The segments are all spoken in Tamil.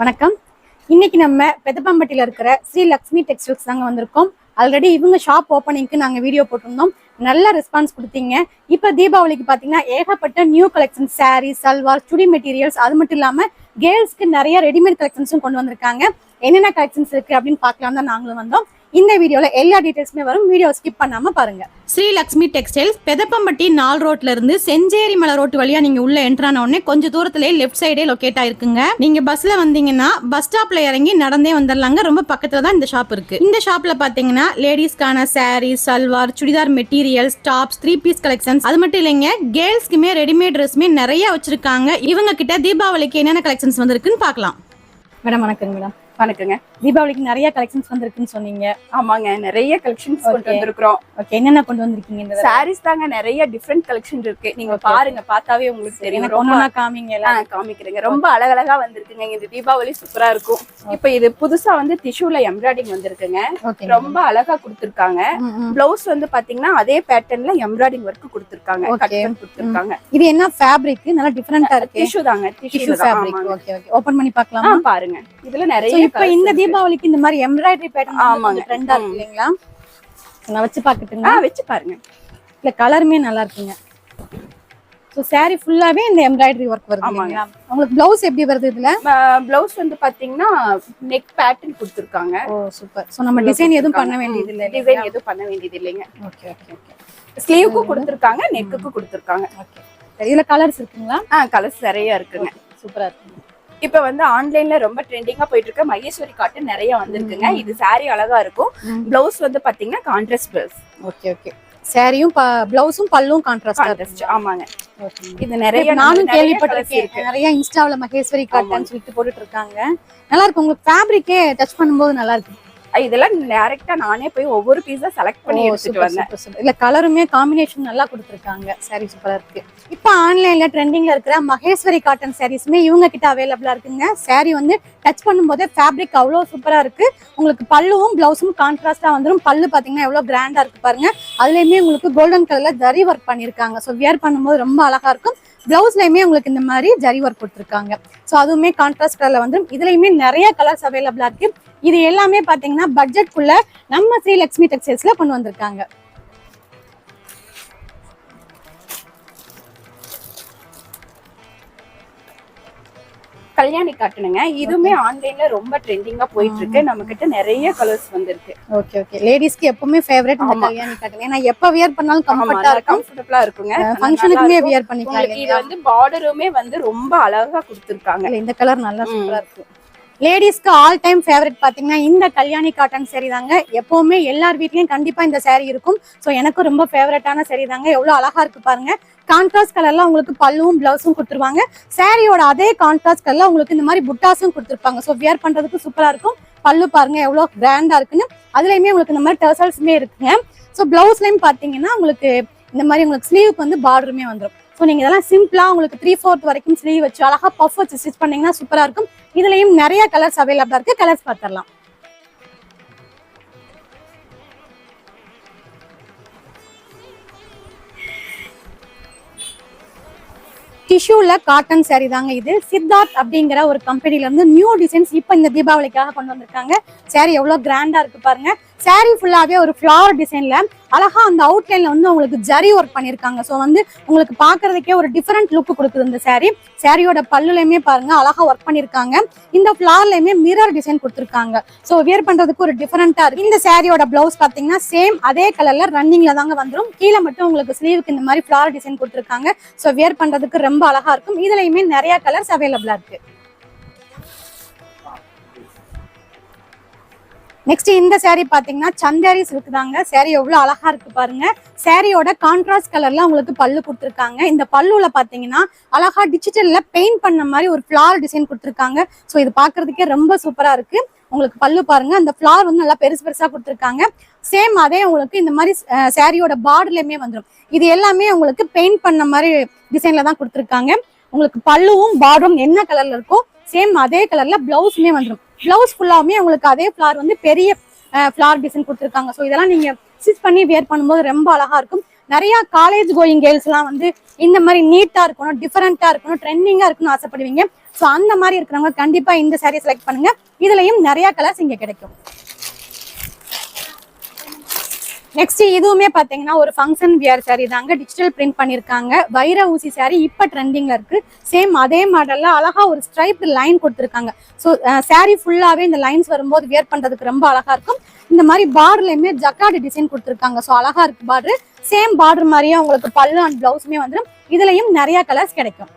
வணக்கம். இன்னைக்கு நம்ம பெதப்பம்பட்டியில இருக்கிற ஸ்ரீ லக்ஷ்மி டெக்ஸ்டைல்ஸ் தாங்க வந்திருக்கோம். ஆல்ரெடி இவங்க ஷாப் ஓப்பனிங்க்கு நாங்கள் வீடியோ போட்டிருந்தோம். நல்ல ரெஸ்பான்ஸ் கொடுத்தீங்க. இப்போ தீபாவளிக்கு பார்த்தீங்கன்னா ஏகப்பட்ட new collection saree salwar chudi materials அது மட்டும் இல்லாமல் கேர்ள்ஸ்க்கு நிறைய ரெடிமேட் கலெக்ஷன்ஸும் கொண்டு வந்திருக்காங்க. என்னென்ன கலெக்ஷன்ஸ் இருக்கு அப்படின்னு பார்க்கலாம் தான் நாங்களும் வந்தோம். இந்த வீடியோல எல்லா டீடைல்ஸுமே வரும். வீடியோ ஸ்கிப் பண்ணாம பாருங்க. ஸ்ரீ லக்ஷ்மி டெக்ஸ்டைல்ஸ் பெதப்பம்பட்டி நால் ரோட்ல இருந்து செஞ்சேரி மலை ரோட்டு வழியா நீங்க உள்ள என்ட்ரு ஆன உடனே கொஞ்ச தூரத்திலே லெஃப்ட் சைடே லொகேட் ஆயிருக்குங்க. நீங்க பஸ்ல வந்தீங்கன்னா பஸ் ஸ்டாப்ல இறங்கி நடந்தே வந்துடலாங்க ரொம்ப பக்கத்துல தான் இந்த ஷாப் இருக்கு. இந்த ஷாப்ல பாத்தீங்கன்னா லேடிஸ்க்கான saree salwar chudidar materials tops three piece collections அது மட்டும் இல்லைங்க கேர்ள்ஸ்க்குமே ரெடிமேட் ட்ரெஸ்மே நிறைய வச்சிருக்காங்க. இவங்க கிட்ட தீபாவளிக்கு என்னென்ன கலெக்ஷன்ஸ் வந்திருக்குன்னு பார்க்கலாம். மேடம் வணக்கங்க மேடம். வணக்கங்க தீபாவளிக்கு நிறைய கலெக்ஷன்ஸ் வந்திருக்குன்னு சொன்னீங்க. ஆமாங்க நிறைய கலெக்ஷன்ஸ் கொண்டு. வந்திருக்கிறோம். ஓகே என்னென்ன கொண்டு வந்திருக்கீங்க? சாரீஸ் தாங்க நிறைய டிஃப்ரெண்ட் கலெக்ஷன் இருக்கு. நீங்க. பாருங்க பார்த்தாவே உங்களுக்கு தெரியும். ரொம்ப காமிங்க எல்லாம் காமிக்கிறேங்க. ரொம்ப அழகழகா வந்திருக்குங்க. இந்த தீபாவளி சூப்பரா இருக்கும். இப்ப இது புதுசா வந்து டிஷ்யூல எம்ப்ராய்டிங் வந்திருக்குங்க. ரொம்ப அழகா கொடுத்திருக்காங்க. பிளவுஸ் வந்து பாத்தீங்கன்னா அதே பேட்டர்ன்ல எம்ப்ராய்டிங் ஒர்க் கொடுத்திருக்காங்க. கொடுத்திருக்காங்க. இது என்ன ஃபேப்ரிக் நல்லா டிஃபரெண்டா இருக்கு. டிஷ்யூ தாங்க tissue fabric okay okay open பண்ணி பார்க்கலாமா? பாருங்க. இதுல நிறைய இப்போ இந்த தீபாவளிக்கு இந்த மாதிரி எம்ப்ராய்டரி பேட்டர்ன் ஆமாங்க. ட்ரெண்டா இருக்கு இல்லைங்களா? நான் வச்சு பாக்கட்டுங்களா வச்சு பாருங்க. இல்ல கலருமே நல்லா இருக்குங்க. சோ saree ஃபுல்லாவே இந்த எம்ப்ராய்டரி ஒர்க் வருது ஆமாங்க. உங்களுக்கு பிளவுஸ் எப்படி வருது இதுல? பிளவுஸ் வந்து பாத்தீங்கன்னா நெக் பேட்டர்ன் கொடுத்திருக்காங்க. ஓ சூப்பர் சோ நம்ம டிசைன் எதுவும் பண்ண வேண்டியது இல்ல டிசைன் எதுவும் பண்ண வேண்டியது இல்லைங்க. ஓகே ஓகே ஓகே ஸ்லீவுக்கும் கொடுத்திருக்காங்க நெக்குக்கும் கொடுத்திருக்காங்க. ஓகே இதுல கலர்ஸ் இருக்குங்களா? ஆ கலர்ஸ் நிறைய இருக்குங்க. சூப்பரா இருக்கு இப்ப வந்து ஆன்லைன்ல ரொம்ப ட்ரெண்டிங்கா போயிட்டு இருக்க மகேஸ்வரி காட்டன் நிறைய வந்திருக்குங்க. இது saree அழகா இருக்கும். பிளவுஸ் வந்து பாத்தீங்கன்னா கான்ட்ராஸ்ட் பிளவுஸ் ஓகே ஓகே சாரியும் பிளவுஸும் பல்லும் கான்ட்ராஸ்டா ஆமாங்க. இது நிறைய நானும் கேள்விப்பட்டிருக்கேன். நிறைய இன்ஸ்டாவுல மகேஸ்வரி காட்டன் சொல்லிட்டு போட்டுட்டு இருக்காங்க நல்லா இருக்கு உங்களுக்கு ஃபேப்ரிக்கே டச் பண்ணும்போது நல்லா இருக்கு இதெல்லாம் டைரக்டா நானே போய் ஒவ்வொரு பீஸா செலக்ட் பண்ணி எடுத்துட்டு வந்தேன். இல்ல கலருமே காம்பினேஷன் நல்லா கொடுத்துருக்காங்க. சாரி சூப்பரா இருக்கு. இப்ப ஆன்லைன்ல ட்ரெண்டிங்ல இருக்கிற மகேஸ்வரி காட்டன் சாரீஸ்மே இவங்க கிட்ட அவைலபிளா இருக்குங்க. சாரி வந்து டச் பண்ணும்போதே ஃபேப்ரிக் அவ்வளவு சூப்பரா இருக்கு. உங்களுக்கு பல்லுவும் பிளவுஸும் கான்ட்ராஸ்டா வந்துரும். பல்லு பாத்தீங்கன்னா எவ்வளவு கிராண்டா இருக்கு பாருங்க. அதுலயுமே உங்களுக்கு கோல்டன் கலர்ல ஜரி ஒர்க் பண்ணிருக்காங்க. ஸோ வியர் பண்ணும்போது ரொம்ப அழகா இருக்கும். பிளவுஸ்லயுமே உங்களுக்கு இந்த மாதிரி ஜரி ஒர்க் கொடுத்துருக்காங்க. ஸோ அதுவுமே கான்ட்ராஸ்ட் கலர்ல வந்து இதுலயுமே நிறைய கலர்ஸ் அவைலபிளா இருக்கு. இது எல்லாமே பாத்தீங்கன்னா பட்ஜெட்குள்ள நம்ம ஸ்ரீ லக்ஷ்மி டெக்ஸ்டைல்ஸ்ல கொண்டு வந்திருக்காங்க. கல்யாணி காட்டனுங்க இதுவுமே ஆன்லைன்ல ரொம்ப ட்ரெண்டிங்கா போயிட்டு இருக்கு நம்ம கிட்ட நிறைய கலர்ஸ் வந்திருக்கு. ஓகே ஓகே லேடிஸ்க்கு எப்பவுமே ஃபேவரட் இந்த ஆமா. கல்யாணி காட்டன் ஏன்னா எப்ப வியர் பண்ணாலும் கம்ஃபர்ட்டா இருக்கும். கம்ஃபர்டபுளா இருக்குங்க. ஃபங்க்ஷனுக்குமே. வியர் பண்ணிக்கலாம் இது? வந்து பார்டருமே வந்து ரொம்ப அழகா கொடுத்திருக்காங்க. இந்த கலர் நல்லா. சூப்பரா இருக்கு லேடிஸ்க்கு ஆல் டைம் ஃபேவரட் பார்த்தீங்கன்னா இந்த கல்யாணி காட்டன் சரி தாங்க. எப்போவுமே எல்லார் வீட்லேயும் கண்டிப்பாக இந்த சேரீ இருக்கும். ஸோ எனக்கும் ரொம்ப ஃபேவரட்டான சரி தாங்க. எவ்வளோ அழகாக இருக்கு பாருங்க. கான்ட்ராஸ்ட் கலர்லாம் உங்களுக்கு பல்லுவும் பிளவுஸும் கொடுத்துருவாங்க. சேரீயோட அதே கான்ட்ராஸ்ட் கலர்ல உங்களுக்கு இந்த மாதிரி புட்டாஸும் கொடுத்துருப்பாங்க. ஸோ வியர் பண்ணுறதுக்கு சூப்பராக இருக்கும். பல்லு பாருங்க எவ்வளோ கிராண்டாக இருக்குன்னு. அதுலேயுமே உங்களுக்கு இந்த மாதிரி டர்சல்ஸுமே இருக்குங்க. ஸோ ப்ளவுஸ்லேயும் பார்த்தீங்கன்னா உங்களுக்கு இந்த மாதிரி உங்களுக்கு ஸ்லீவுக்கு வந்து பார்டருமே வந்துடும் ஸோ நீங்க இதெல்லாம் சிம்பிளா உங்களுக்கு த்ரீ ஃபோர்த் வரைக்கும் ஸ்லீவ் வச்சு அழகா பஃப் வச்சு ஸ்டிச் பண்ணீங்கன்னா சூப்பராக இருக்கும். இதுலயும் நிறைய கலர்ஸ் அவைலபிளாக இருக்குது கலர்ஸ் பார்த்துடலாம். டிஷ்யூல காட்டன் saree தாங்க இது. சித்தார்த் அப்படிங்கிற ஒரு கம்பெனில இருந்து நியூ டிசைன்ஸ் இப்போ இந்த தீபாவளிக்காக கொண்டு வந்திருக்காங்க. சேரீ எவ்வளவு கிராண்டா இருக்கு பாருங்க. Saree ஃபுல்லாவே ஒரு ஃபிளவர் டிசைன்ல அழகா அந்த அவுட்லைன்ல வந்து உங்களுக்கு ஜரி ஒர்க் பண்ணிருக்காங்க. ஸோ வந்து உங்களுக்கு பாக்குறதுக்கே ஒரு டிஃப்ரெண்ட் லுக் கொடுக்குது இந்த சாரீ சாரியோட பல்லுலையுமே பாருங்க அழகா ஒர்க் பண்ணியிருக்காங்க இந்த ஃப்ளார்லையுமே மிரர் டிசைன் கொடுத்துருக்காங்க. ஸோ வியர் பண்றதுக்கு ஒரு டிஃப்ரெண்ட்டாக இருக்கு. இந்த சாரியோட ப்ளவுஸ் பாத்தீங்கன்னா சேம் அதே கலர்ல ரன்னிங்ல தாங்க வந்துரும். கீழே மட்டும் உங்களுக்கு ஸ்லீவுக்கு இந்த மாதிரி ஃப்ளார் டிசைன் கொடுத்துருக்காங்க. ஸோ வியர் பண்றதுக்கு ரொம்ப அழகா இருக்கும். இதுலையுமே நிறையா கலர்ஸ் அவைலபிளாக இருக்கு. நெக்ஸ்ட் இந்த சேரீ பார்த்தீங்கன்னா சந்தேரி சில்க் தாங்க. எவ்வளோ அழகா இருக்கு பாருங்க. சேரீயோட கான்ட்ராஸ்ட் கலர்ல உங்களுக்கு பல்லு கொடுத்துருக்காங்க. இந்த பல்லுல பார்த்தீங்கன்னா அழகா டிஜிட்டல்ல பெயிண்ட் பண்ண மாதிரி ஒரு ஃபிளார் டிசைன் கொடுத்துருக்காங்க. ஸோ இது பாக்குறதுக்கே ரொம்ப சூப்பரா இருக்கு. உங்களுக்கு பல்லு பாருங்க. அந்த ஃபிளார் வந்து நல்லா பெருசு பெருசா கொடுத்துருக்காங்க. சேம் அதே உங்களுக்கு இந்த மாதிரி சேரீயோட பார்டர்லயுமே வந்துடும் இது எல்லாமே உங்களுக்கு பெயிண்ட் பண்ண மாதிரி டிசைன்ல தான் கொடுத்துருக்காங்க. உங்களுக்கு பல்லுவும் பார்டரும் என்ன கலர்ல இருக்கோ சேம் அதே கலர்ல பிளவுஸுமே வந்துடும் பிளவுஸ் ஃபுல்லாவுமே உங்களுக்கு அதே ஃபிளார் வந்து பெரிய ஃபிளார் டிசைன் கொடுத்துருக்காங்க. ஸோ இதெல்லாம் நீங்க ஸ்டிச் பண்ணி வியர் பண்ணும்போது ரொம்ப அழகா இருக்கும். நிறைய காலேஜ் கோயிங் கேர்ள்ஸ்லாம் வந்து இந்த மாதிரி நீட்டா இருக்கணும் டிஃபரெண்டா இருக்கணும் ட்ரெண்டிங்கா இருக்கணும்னு ஆசைப்படுவீங்க. ஸோ அந்த மாதிரி இருக்கிறவங்க கண்டிப்பா இந்த saree செலக்ட் பண்ணுங்க. இதுலயும் நிறைய கலர்ஸ் இங்க கிடைக்கும். நெக்ஸ்ட் இதுவுமே பாத்தீங்கன்னா ஒரு ஃபங்க்ஷன் வியர் சாரி தாங்க டிஜிட்டல் பிரிண்ட் பண்ணிருக்காங்க. வைர ஊசி சாரி இப்ப ட்ரெண்டிங்ல இருக்கு. சேம் அதே மாடல்ல அழகா ஒரு ஸ்ட்ரைப் லைன் கொடுத்துருக்காங்க. ஸோ சாரி ஃபுல்லாவே இந்த லைன்ஸ் வரும்போது வியர் பண்றதுக்கு ரொம்ப அழகா இருக்கும். இந்த மாதிரி பார்டர்லயுமே ஜக்காடு டிசைன் கொடுத்துருக்காங்க. ஸோ அழகா இருக்கு பார்டர் சேம் பார்டர் மாதிரியே உங்களுக்கு பல்லு அண்ட் பிளவுஸுமே வந்துடும் இதுலயும் நிறைய கலர்ஸ் கிடைக்கும்.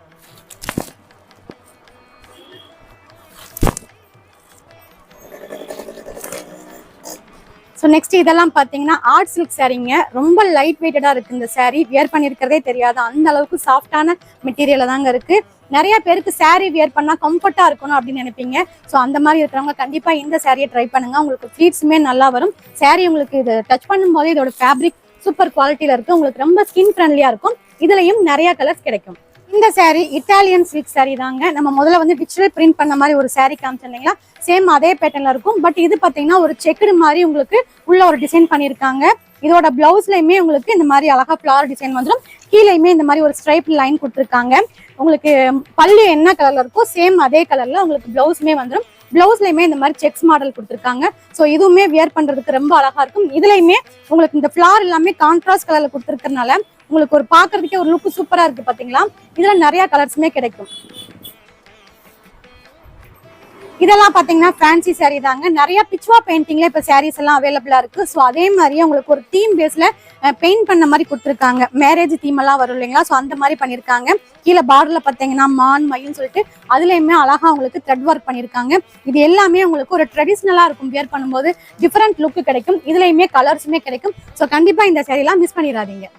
ஸோ நெக்ஸ்ட் இதெல்லாம் பார்த்தீங்கன்னா ஆர்ட் சில்க் சாரீங்க ரொம்ப லைட் வெயிட்டடாக இருக்குது இந்த சாரீ வியர் பண்ணியிருக்கிறதே தெரியாது. அந்த அளவுக்கு சாஃப்டான மெட்டீரியல் தாங்க இருக்குது நிறைய பேருக்கு சாரீ வியர் பண்ணால் கம்ஃபர்ட்டாக இருக்கணும் அப்படின்னு நினைப்பீங்க. ஸோ அந்த மாதிரி இருக்கிறவங்க கண்டிப்பாக இந்த சாரியை ட்ரை பண்ணுங்க. உங்களுக்கு ஃப்ளீட்ஸுமே நல்லா வரும். சாரீ உங்களுக்கு இது டச் பண்ணும்போது இதோட ஃபேப்ரிக் சூப்பர் குவாலிட்டியில் இருக்குது உங்களுக்கு ரொம்ப ஸ்கின் ஃப்ரெண்ட்லியாக இருக்கும். இதுலேயும் நிறையா கலர்ஸ் கிடைக்கும். இந்த saree இட்டாலியன் சில்க் saree தாங்க. நம்ம முதல்ல வந்து டிஜிட்டல் பிரிண்ட் பண்ண மாதிரி ஒரு saree காமிச்சோம் இல்லைங்களா? சேம் அதே பேட்டர்ன்ல இருக்கும். பட் இது பாத்தீங்கன்னா ஒரு செக்குடு மாதிரி உங்களுக்கு உள்ள ஒரு டிசைன் பண்ணியிருக்காங்க. இதோட பிளவுஸ்லயுமே உங்களுக்கு இந்த மாதிரி அழகா ஃபிளார் டிசைன் வந்துடும் கீழேயுமே இந்த மாதிரி ஒரு ஸ்ட்ரைப் லைன் கொடுத்துருக்காங்க. உங்களுக்கு பல்லு என்ன கலர்ல இருக்கோ சேம் அதே கலர்ல உங்களுக்கு பிளவுஸுமே வந்துடும் பிளவுஸ்லயுமே இந்த மாதிரி செக்ஸ் மாடல் கொடுத்துருக்காங்க. ஸோ இதுவுமே வியர் பண்றதுக்கு ரொம்ப அழகா இருக்கும். இதுலயுமே உங்களுக்கு இந்த ஃபிளார் எல்லாமே கான்ட்ராஸ்ட் கலர்ல கொடுத்துருக்கறனால உங்களுக்கு ஒரு பாக்குறதுக்கே ஒரு லுக் சூப்பரா இருக்கு பாத்தீங்களா? இதுல நிறைய கலர்ஸுமே கிடைக்கும். இதெல்லாம் பாத்தீங்கன்னா ஃபேன்சி சாரீ தாங்க. நிறைய பிச்சுவா பெயிண்டிங்ல இப்ப சாரீஸ் எல்லாம் அவைலபிளா இருக்கு. ஸோ அதே மாதிரியே உங்களுக்கு ஒரு தீம் பேஸ்ல பெயிண்ட் பண்ண மாதிரி கொடுத்துருக்காங்க. மேரேஜ் தீம் எல்லாம் வரும் இல்லைங்களா? ஸோ அந்த மாதிரி பண்ணிருக்காங்க. கீழே பார்டர்ல பாத்தீங்கன்னா மான் மயின்னு சொல்லிட்டு அதுலயுமே அழகா உங்களுக்கு த்ரெட் ஒர்க் பண்ணிருக்காங்க. இது எல்லாமே உங்களுக்கு ஒரு ட்ரெடிஷ்னலா இருக்கும். வியர் பண்ணும்போது டிஃப்ரெண்ட் லுக் கிடைக்கும். இதுலயுமே கலர்ஸுமே கிடைக்கும். ஸோ கண்டிப்பா இந்த saree எல்லாம் மிஸ் பண்ணிடாதீங்க.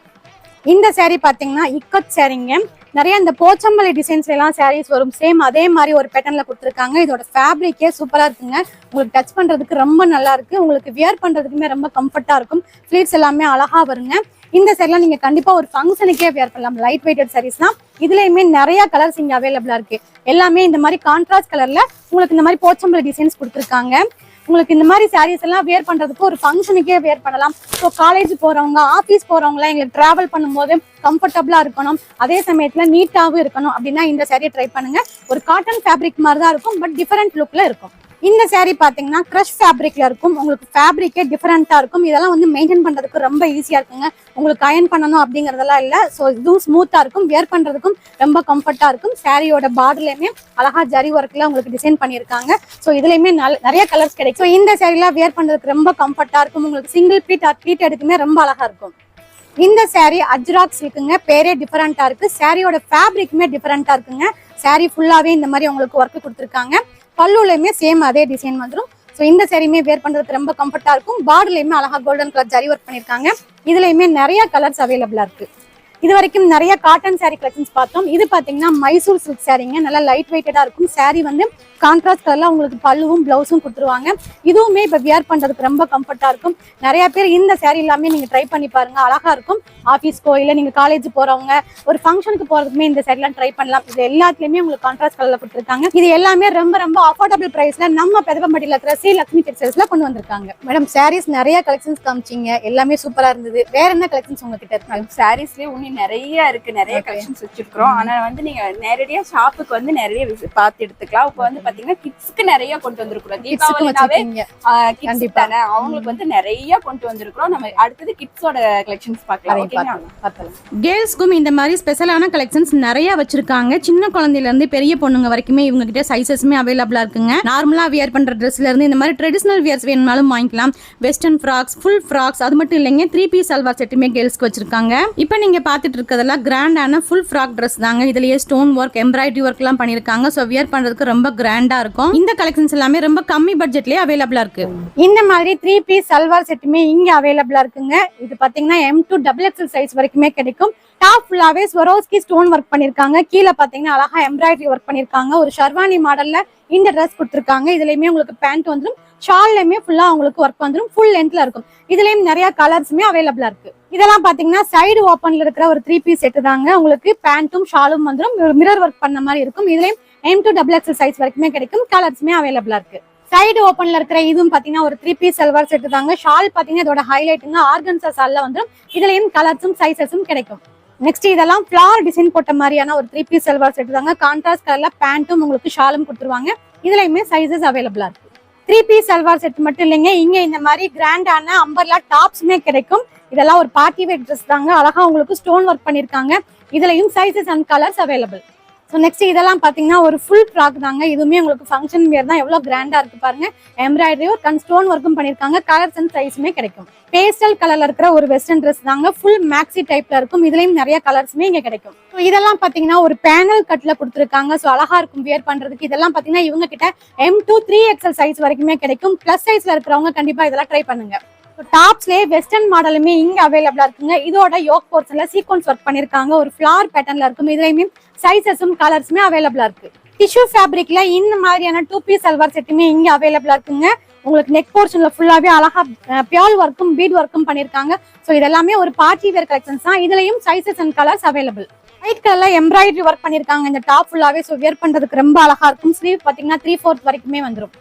இந்த சேரீ பார்த்தீங்கன்னா இக்கத் சேரீங்க நிறைய இந்த போச்சம்பள்ளி டிசைன்ஸ் எல்லாம் சாரீஸ் வரும். சேம் அதே மாதிரி ஒரு பேட்டர்ன்ல கொடுத்துருக்காங்க. இதோட ஃபேப்ரிக்கே சூப்பரா இருக்குங்க. உங்களுக்கு டச் பண்றதுக்கு ரொம்ப நல்லா இருக்கு. உங்களுக்கு வியர் பண்றதுக்குமே ரொம்ப கம்ஃபர்ட்டா இருக்கும். ஸ்லீவ்ஸ் எல்லாமே அழகா வருங்க. இந்த சேரீலாம் நீங்க கண்டிப்பா ஒரு ஃபங்க்ஷனுக்கே வியர் பண்ணலாம். லைட் வெயிட்டட் சாரீஸ் தான். இதுலயுமே நிறைய கலர்ஸ் இங்க அவைலபிளா இருக்கு. எல்லாமே இந்த மாதிரி கான்ட்ராஸ்ட் கலர்ல உங்களுக்கு இந்த மாதிரி போச்சம்பள்ளி டிசைன்ஸ் கொடுத்துருக்காங்க. உங்களுக்கு இந்த மாதிரி சாரீஸ் எல்லாம் வேர் பண்றதுக்கு ஒரு ஃபங்க்ஷனுக்கே வேர் பண்ணலாம். ஸோ காலேஜ் போறவங்க ஆஃபீஸ் போறவங்க எங்களுக்கு டிராவல் பண்ணும்போது கம்ஃபர்டபுளா இருக்கணும். அதே சமயத்துல நீட்டாவும் இருக்கணும். அப்படின்னா இந்த சாரியை ட்ரை பண்ணுங்க. ஒரு காட்டன் ஃபேப்ரிக் மாதிரி தான் இருக்கும் பட் டிஃபரெண்ட் லுக்ல இருக்கும். இந்த சேரீ பார்த்தீங்கன்னா க்ரஷ் ஃபேப்ரிக்ல இருக்கும். உங்களுக்கு ஃபேப்ரிக்கே டிஃப்ரெண்ட்டாக இருக்கும். இதெல்லாம் வந்து மெயின்டைன் பண்ணுறதுக்கு ரொம்ப ஈஸியாக இருக்குங்க. உங்களுக்கு அயன் பண்ணணும் அப்படிங்கிறதெல்லாம் இல்லை. ஸோ இதுவும் ஸ்மூத்தாக இருக்கும். வியர் பண்ணுறதுக்கும் ரொம்ப கம்ஃபர்ட்டாக இருக்கும். சாரியோட பார்டர்லயுமே அழகாக ஜரி ஒர்க்கில் உங்களுக்கு டிசைன் பண்ணியிருக்காங்க. ஸோ இதுலையுமே நிறைய கலர்ஸ் கிடைக்கும். ஸோ இந்த சேரீலாம் வியர் பண்ணுறதுக்கு ரொம்ப கம்ஃபர்ட்டாக இருக்கும். உங்களுக்கு சிங்கிள் ப்ளீட் ஆர் பீட் எடுக்குமே ரொம்ப அழகாக இருக்கும். இந்த சேரீ அஜ்ராக்ஸ் இருக்குங்க பேரே டிஃப்ரெண்ட்டாக இருக்குது சாரியோட ஃபேப்ரிக்குமே டிஃப்ரெண்ட்டாக இருக்குங்க. saree ஃபுல்லாகவே இந்த மாதிரி உங்களுக்கு ஒர்க்கு கொடுத்துருக்காங்க. பல்லுலையுமே சேம் அதே டிசைன் வந்துடும் ஸோ இந்த சேரீயுமே வேர் பண்ணுறதுக்கு ரொம்ப கம்ஃபர்ட்டாக இருக்கும். பார்டர்லையுமே அழகா கோல்டன் கலர் ஜரி ஒர்க் பண்ணிருக்காங்க. இதுலையுமே நிறைய கலர்ஸ் அவைலபிளாக இருக்கு. இது வரைக்கும் நிறைய காட்டன் saree கலெக்ஷன்ஸ் பார்த்தோம். இது பார்த்தீங்கன்னா மைசூர் சில்க் சாரீங்க நல்லா லைட் வெயிட்டடாக இருக்கும். Saree வந்து கான்ட்ராஸ்ட் கலர்ல உங்களுக்கு பல்லுவும் ப்ளவுஸும் கொடுத்துருவாங்க. இதுவுமே இப்போ வியர் பண்ணுறதுக்கு ரொம்ப கம்ஃபர்ட்டாக இருக்கும். நிறைய பேர் இந்த saree எல்லாமே நீங்கள் ட்ரை பண்ணி பாருங்க. அழகா இருக்கும். ஆஃபீஸ்க்கோ இல்லை நீங்கள் காலேஜ் போகிறவங்க ஒரு ஃபங்க்ஷனுக்கு போகிறதுக்குமே இந்த saree ட்ரை பண்ணலாம். இது எல்லாத்துலேயுமே உங்களுக்கு கான்ட்ராஸ்ட் கலரில் கொடுத்துருக்காங்க. இது எல்லாமே ரொம்ப ரொம்ப அஃபோர்டபுள் ப்ரைஸில் நம்ம பெதப்பம்பட்டியில இருக்கிற ஸ்ரீ லக்ஷ்மி டெக்ஸ்டைல்ஸில் கொண்டு வந்திருக்காங்க. மேடம் சாரீஸ் நிறைய கலெக்ஷன்ஸ் காமிச்சீங்க. எல்லாமே சூப்பராக இருந்தது. வேற என்ன கலெக்ஷன்ஸ் உங்ககிட்ட இருக்கு? சாரீஸ்லேயே ஒன்று நிறைய இருக்கு நிறைய கலெக்ஷன்ஸ் வச்சிருக்கிறோம். ஆனா வந்து நீங்க நேரடியா ஷாப்புக்கு வந்து நிறைய பார்த்து எடுத்துக்கலாம். இப்ப வந்து பாத்தீங்கன்னா கிட்ஸ்க்கு நிறைய கொண்டு வந்திருக்கிறோம். தீபாவளினாவே கிட்ஸ் கண்டிப்பா. தானே? அவங்களுக்கு வந்து நிறைய கொண்டு வந்திருக்கிறோம். நம்ம அடுத்தது கிட்ஸோட கலெக்ஷன்ஸ் பார்க்கலாம். கேர்ள்ஸ்க்கும் இந்த மாதிரி ஸ்பெஷலான கலெக்ஷன்ஸ் நிறைய வச்சிருக்காங்க. சின்ன குழந்தையில இருந்து பெரிய பொண்ணுங்க வரைக்குமே இவங்க கிட்ட சைசஸ்மே அவைலபிளா இருக்குங்க. நார்மலா வியர் பண்ற ட்ரெஸ்ல இருந்து இந்த மாதிரி ட்ரெடிஷனல் வியர்ஸ் வேணும்னாலும் வாங்கிக்கலாம். வெஸ்டர்ன் ஃப்ராக்ஸ் ஃபுல் ஃப்ராக்ஸ் அது மட்டும் இல்லைங்க த்ரீ பீஸ் சல்வார் செட்டுமே கேர்ள்ஸ்க்கு வச்சிருக்காங்க. இப்போ நீங்க பார்த்துட்டு இருக்கிறதெல்லாம் கிராண்டான ஃபுல் ஃப்ராக் ட்ரெஸ் தாங்க. இதுலயே ஸ்டோன் ஒர்க் எம்ப்ராய்டரி ஒர்க் எல்லாம் பண்ணிருக்காங்க ஸோ வியர் பண்றதுக்கு ரொம்ப கிராண்டா இருக்கும். இந்த கலெக்ஷன்ஸ் எல்லாமே ரொம்ப கம்மி பட்ஜெட்லயே அவைலபிளா இருக்கு. இந்த மாதிரி த்ரீ பீஸ் சல்வார் செட்டுமே இங்க அவைலபிளா இருக்குங்க. இது பாத்தீங்கன்னா M to double XL size வரைக்குமே கிடைக்கும். டாப் ஃபுல்லாவே ஸ்வரோஸ்கி ஸ்டோன் ஒர்க் பண்ணிருக்காங்க கீழே பாத்தீங்கன்னா அழகா எம்ப்ராய்டரி ஒர்க் பண்ணிருக்காங்க ஒரு ஷர்வானி மாடல்ல இந்த ட்ரெஸ் கொடுத்துருக்காங்க. இதுலயுமே உங்களுக்கு பேண்ட் வந்துடும் ஷால்லயுமே ஃபுல்லா உங்களுக்கு ஒர்க் வந்துடும் ஃபுல் லென்த்ல இருக்கும். இதுலயும் நிறைய கலர்ஸுமே அவைலபிளா இருக்கு. இதெல்லாம் பாத்தீங்கன்னா சைடு ஓப்பன்ல இருக்கிற ஒரு த்ரீ பீஸ் செட்டு தாங்க. உங்களுக்கு பேண்ட்டும் ஷாலும் வந்துடும் மிரர் ஒர்க் பண்ண மாதிரி இருக்கும். இதுலயும் M to double XL size வரைக்குமே கிடைக்கும். கலர்ஸுமே அவைலபிளா இருக்கு. சைடு ஓப்பன்ல இருக்கிற இதுவும் பாத்தீங்கன்னா ஒரு த்ரீ பீஸ் செல்வார் செட்டு தாங்க. ஷால் பாத்தீங்கன்னா இதோட ஹைலைட்டுங்க ஆர்கன்சா ஷால்ல வந்துடும் இதுலயும் கலர்ஸும் சைசஸும் கிடைக்கும். நெக்ஸ்ட் இதெல்லாம் ஃபிளார் டிசைன் போட்ட மாதிரியான ஒரு த்ரீ பீஸ் செல்வார் செட் தாங்க. கான்ட்ராஸ்ட் கலர்ல பேண்ட்டும் உங்களுக்கு ஷாலும் கொடுத்துருவாங்க. இதுலயுமே சைசஸ் அவைலபிளா இருக்கு. த்ரீ பீஸ் சல்வார் செட் மட்டும் இல்லைங்க. இங்க இந்த மாதிரி கிராண்டான அம்பர்லா டாப்ஸுமே கிடைக்கும். இதெல்லாம் ஒரு பார்ட்டி வேர் ட்ரெஸ் தாங்க. அழகா உங்களுக்கு ஸ்டோன் ஒர்க் பண்ணிருக்காங்க. இதுலயும் sizes and colours available so next இதெல்லாம் பார்த்தீங்கன்னா ஒரு ஃபுல் ஃப்ராக் தாங்க. இதுவுமே உங்களுக்கு ஃபங்க்ஷன் வேர் தான். எவ்வளோ கிராண்டாக இருக்கு பாருங்க. எம்ப்ராய்டரி ஒர்க் அண்ட் ஸ்டோன் ஒர்க்கும் பண்ணியிருக்காங்க கலர்ஸ் அண்ட் சைஸுமே கிடைக்கும். பேஸ்டல் கலர்ல இருக்கிற ஒரு வெஸ்டர்ன் ட்ரெஸ் தாங்க. ஃபுல் மேக்ஸி டைப்ல இருக்கும். இதுலயும் நிறைய கலர்ஸுமே இங்க கிடைக்கும். ஸோ இதெல்லாம் பார்த்தீங்கன்னா ஒரு பேனல் கட்ல கொடுத்துருக்காங்க. ஸோ அழகா இருக்கும் வியர் பண்றதுக்கு. இதெல்லாம் பார்த்தீங்கன்னா இவங்க கிட்ட M to three XL size வரைக்குமே கிடைக்கும். பிளஸ் சைஸ்ல இருக்கிறவங்க கண்டிப்பா இதெல்லாம் ட்ரை பண்ணுங்க. டாப்ஸ்லேயே வெஸ்டர்ன் மாடலுமே இங்கே அவைலபிளாக இருக்குங்க. இதோட யோக் போர்ஷனில் சீக்வன்ஸ் ஒர்க் பண்ணிருக்காங்க ஒரு ஃப்ளார் பேட்டர்னில் இருக்கும். இதுலேயுமே சைசஸும் கலர்ஸுமே அவைலபிளாக இருக்கு. டிஷ்யூ ஃபேப்ரிக்ல இந்த மாதிரியான டூ பீஸ் சல்வார் செட்டுமே இங்கே அவைலபிளாக இருக்குங்க. உங்களுக்கு நெக் போர்ஷன்ல ஃபுல்லாவே அழகா பியால் ஒர்க்கும் பீட் ஒர்க்கும் பண்ணிருக்காங்க ஸோ இதெல்லாமே ஒரு பார்ட்டி வேர் கலெக்ஷன்ஸ் தான். இதுலயும் sizes and colours available white கலர்ல எம்ப்ராய்டரி ஒர்க் பண்ணிருக்காங்க இந்த டாப் ஃபுல்லாவே ஸோ வியர் பண்றதுக்கு ரொம்ப அழகா இருக்கும். ஸ்லீவ் பாத்தீங்கன்னா த்ரீ ஃபோர்த் வரைக்குமே வந்துரும்.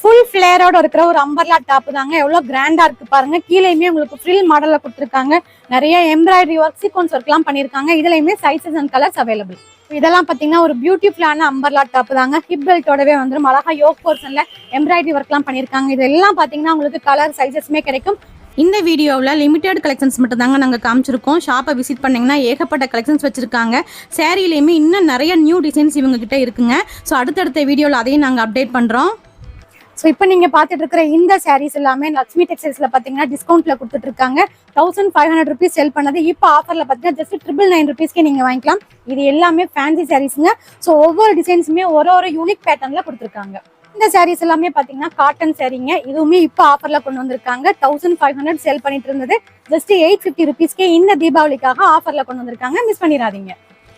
ஃபுல் ஃபிளேரோட இருக்கிற ஒரு அம்பர்லா டாப் தாங்க. எவ்வளோ கிராண்டா இருக்கு பாருங்க. கீழேயுமே உங்களுக்கு ஃப்ரில் மாடலில் கொடுத்துருக்காங்க. நிறைய எம்ப்ராய்டரி ஒர்க் சீக்வன்ஸ் ஒர்க்லாம் பண்ணியிருக்காங்க. இதுலையுமே சைசஸ் அண்ட் கலர்ஸ் அவைலபிள் இதெல்லாம் பார்த்தீங்கன்னா ஒரு பியூட்டிஃபுல்லான அம்பர்லா டாப் தாங்க. ஹிப் பெல்ட்டோடவே வந்துடும் அழகா யோக் போர்ஷன்ல எம்ப்ராய்டரி ஒர்க்லாம் பண்ணியிருக்காங்க. இதெல்லாம் பார்த்தீங்கன்னா உங்களுக்கு கலர் சைசஸ்மே கிடைக்கும். இந்த வீடியோவில் லிமிடெட் கலெக்ஷன்ஸ் மட்டும் தாங்க நாங்கள் காமிச்சிருக்கோம். ஷாப்பை விசிட் பண்ணிங்கன்னா ஏகப்பட்ட கலெக்ஷன்ஸ் வச்சுருக்காங்க. சேரீலையுமே இன்னும் நிறைய நியூ டிசைன்ஸ் இவங்ககிட்ட இருக்குங்க. ஸோ அடுத்தடுத்த வீடியோவில் அதையும் நாங்கள் அப்டேட் பண்ணுறோம் ஸோ இப்போ நீங்கள் பார்த்துட்டு இருக்கிற இந்த சாரீஸ் எல்லாமே லக்ஷ்மி டெக்ஸ்டைல்ஸ்ல பார்த்தீங்கன்னா டிஸ்கவுண்ட்டில் கொடுத்துட்டு இருக்காங்க thousand five hundred rupees sell பண்ணது. இப்போ ஆஃபரில் பார்த்தீங்கன்னா ஜஸ்ட் ட்ரிபிள் நைன் ருபீஸ்க்கே நீங்கள் வாங்கிக்கலாம். இது எல்லாமே ஃபேன்சி சாரீஸுங்க ஸோ ஒவ்வொரு டிசைன்ஸுமே ஒரு ஒரு யூனிக் பேட்டர்னில் கொடுத்துருக்காங்க. இந்த சாரீஸ் எல்லாமே பார்த்தீங்கன்னா காட்டன் சாரீங்க இதுவுமே இப்போ ஆஃபரில் கொண்டு வந்திருக்காங்க. தௌசண்ட் ஃபைவ் ஹண்ட்ரட் செல் பண்ணிட்டு இருந்தது. ஜஸ்ட் எயிட் ஃபிஃப்டி ருபீஸ்க்கே இந்த தீபாவளிக்காக ஆஃபரில் கொண்டு வந்திருக்காங்க. மிஸ் பண்ணிடாதீங்க.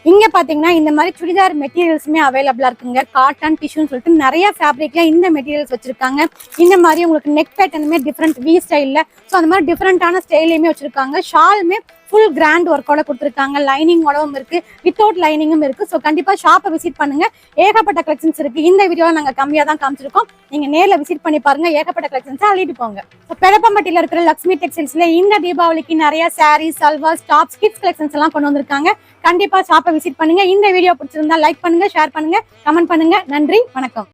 இங்க பாத்தீங்கன்னா இந்த மாதிரி சுடிதார் மெட்டீரியல்ஸுமே அவைலபிளா இருக்குங்க. காட்டன் டிஷ்யூன்னு சொல்லிட்டு நிறைய ஃபேப்ரிக்ல இந்த மெட்டீரியல்ஸ் வச்சிருக்காங்க. இந்த மாதிரி உங்களுக்கு நெக் பேட்டர்னுமே டிஃப்ரெண்ட் வி ஸ்டைல்ல ஸோ அந்த மாதிரி டிஃப்ரெண்டான ஸ்டைலையுமே வச்சிருக்காங்க. ஷாலுமே ஃபுல் கிராண்ட் ஒர்க்கோட கொடுத்துருக்காங்க. லைனிங்கோடவும் இருக்கு. வித்தவுட் லைனிங்கும் இருக்கு. ஸோ கண்டிப்பா ஷாப்பை விசிட் பண்ணுங்க. ஏகப்பட்ட கலெக்ஷன்ஸ் இருக்கு. இந்த வீடியோவில் நாங்கள் கம்மியாக தான் காமிச்சிருக்கோம். நீங்க நேரில் விசிட் பண்ணி பாருங்க. ஏகப்பட்ட கலெக்ஷன்ஸ் அள்ளிட்டு போங்க. ஸோ பெரப்பம்பட்டியில இருக்கிற லக்ஷ்மி டெக்ஸ்டைல்ஸ்ல இந்த தீபாவளிக்கு நிறைய sarees salwars tops kids collections எல்லாம் கொண்டு வந்திருக்காங்க. கண்டிப்பா ஷாப்பை விசிட் பண்ணுங்க. இந்த வீடியோ பிடிச்சிருந்தா லைக் பண்ணுங்க ஷேர் பண்ணுங்க கமெண்ட் பண்ணுங்க. நன்றி வணக்கம்.